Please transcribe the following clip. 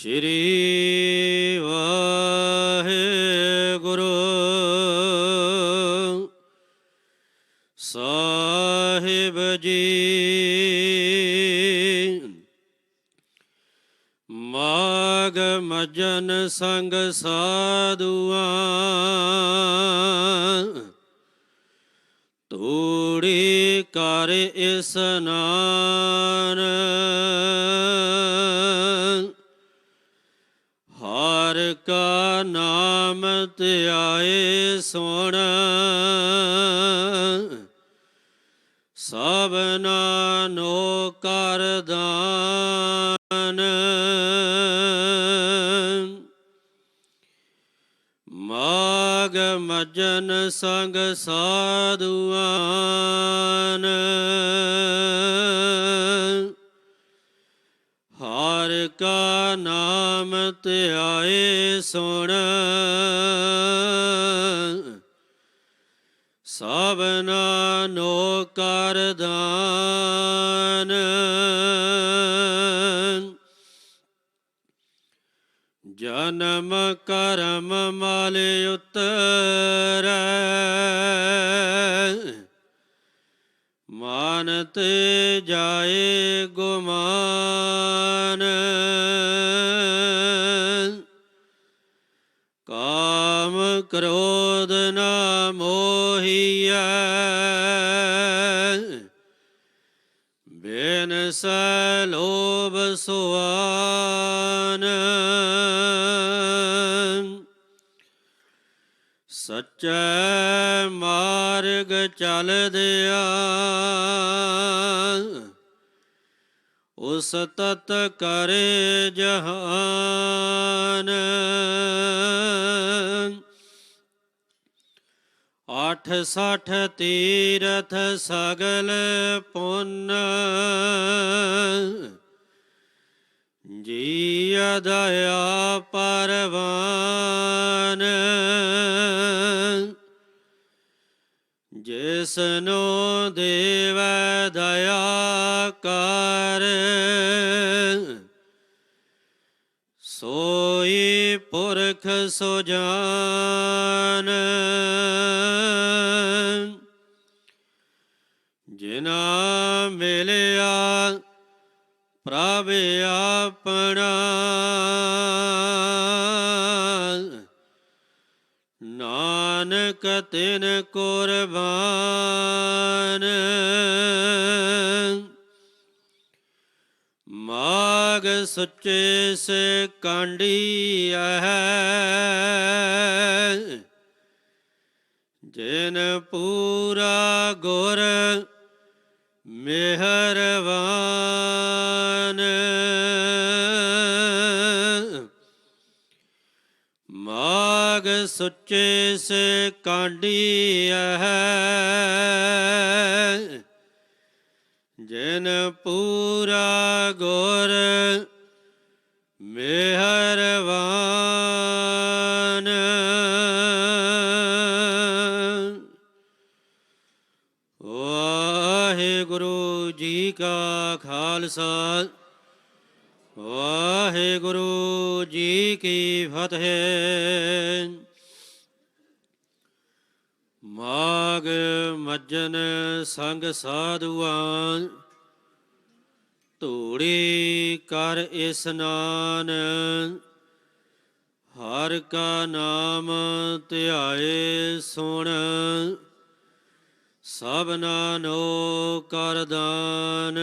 ਸ਼੍ਰੀ ਵਾਹਿਗੁਰੂ। ਸਾਹਿਬ ਜੀ ਮਾਗ ਮਜਨ ਸੰਗ ਸਾਧੂਆਂ ਤੂੜੀ ਕਰ ਇਸਨਾਨ ਕਾ ਨਾਮ ਧਿਆਏ ਸੁਣ। ਸਭਨਾ ਨੋ ਕਰ ਦਾਨ। ਮਾਗ ਮਜਨ ਸੰਗ ਸਾਧੂਆਨ। ਹਰ ਕਾ ਨਾਮ ਧਿਆਏ ਸੁਣ। ਸਭਨਾ ਨੋ ਕਰ ਦਾਨ। ਜਨਮ ਕਰਮ ਮਲ ਉਤਰੈ। ਮਾਨਤ ਜਾਏ ਗੁਮਾਨ। ਕਾਮ ਕ੍ਰੋਧ ਨਾ ਮੋਹੀਐ। ਬੇਨਸ ਲੋਭ ਸੁਆਨ। ਸੱਚੈ ਮਾਰਗ ਚਲਦਿਆ ਉਸ ਤਤ ਕਰੇ ਜਹਾਨ। ਆਠ ਸਠ ਤੀਰਥ ਸਗਲ ਪੁੰਨ। ਜੀ ਦਇਆ ਪਰਵਾਨ। ਜਿਸਨੋ ਦੇਵ ਦਇਆ ਕਰ ਸੋਈ ਪੁਰਖ ਸੁਜਾਨ ਜਿਨਾ ਮਿਲਿਆ ਪ੍ਰਭ ਆਪਣਾ। ਨਾਨਕ ਤਿਨ ਕੁਰਬਾਨ। ਮਾਗ ਸੁੱਚੇ ਸੇ ਕਾਂਡੀ ਹੈ ਜਿਨ ਪੂਰਾ ਗੁਰ ਮਿਹਰਬਾਨ ਮਾਗ ਸੁੱਚੇ ਸੇ ਕਾਂਡੀ ਹੈ ਜਿਨ ਪੂਰਾ ਗੁਰ ਮਿਹਰਬਾਨ ਵਾਹਿਗੁਰੂ ਜੀ ਕਾ ਖਾਲਸਾ। ਵਾਹਿਗੁਰੂ ਜੀ ਕੀ ਫਤਿਹ। ਮਾਗ ਮੱਜਨ ਸੰਗ ਸਾਧੂਆਂ, ਧੂੜੀ ਕਰ ਇਸਨਾਨ ਹਰ ਕਾ ਨਾਮ ਧਿਆਏ ਸੁਣ। ਸਭਨਾ ਨੋ ਕਰ ਦਾਨ।